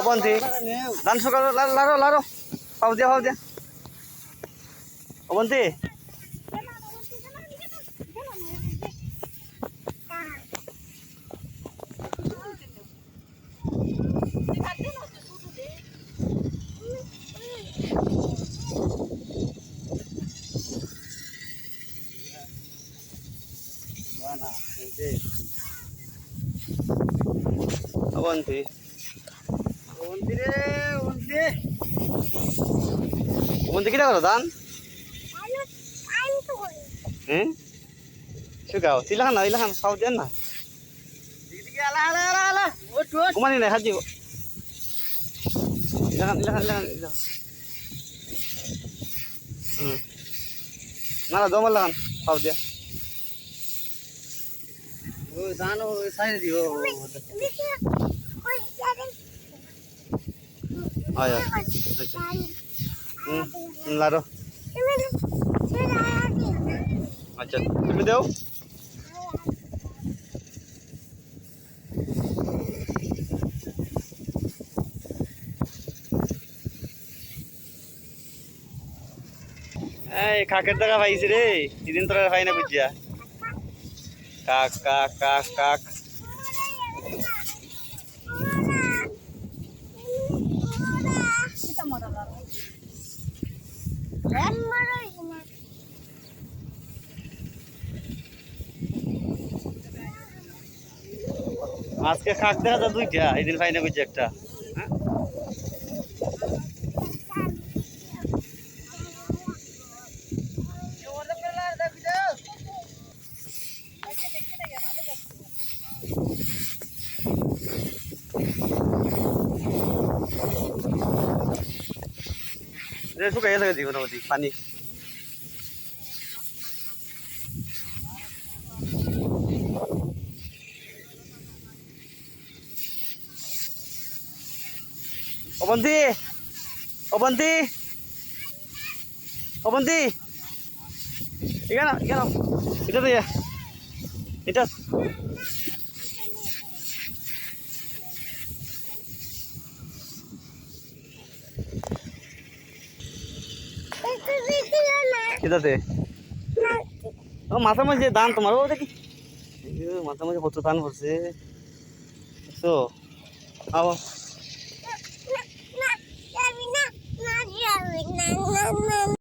অবন্তি ধান সকাল লারো লারো পাও দিয়া পাও দিয়া। অবন্তি অবন্তি অবন্তি কিটা করো ধান হুম? শুকাও তিলাখান না। ইলাখান পাও দেন না কুমানি নাই খাজি ইলাখান ইলাখান ইলাখান হুম। না না জমার লাগান পাও দিয়া। ও দান ও সাইড দিও। আয় আয় আচ্ছা হুম হুম, লারো আচ্ছা তুমি দেও এই কাকের দেখা পাইছি রে দিদিন তোরা পাই না বুঝিয়া কাক কাক কাক কাক আজকে খাক দেখা যা দুইটা এই দিন পাই না একটা। হ্যাঁ? রে, শুকাই গেছে দি মোটামুটি পানি। অবন্তি অবন্তি অবন্তি এখানে এখানে এটা তো এটা। এটাতে ও মাথা মাঝে দান তোমার ও দেখি। মাথা মাঝে কত দান পড়ছে তো আও না,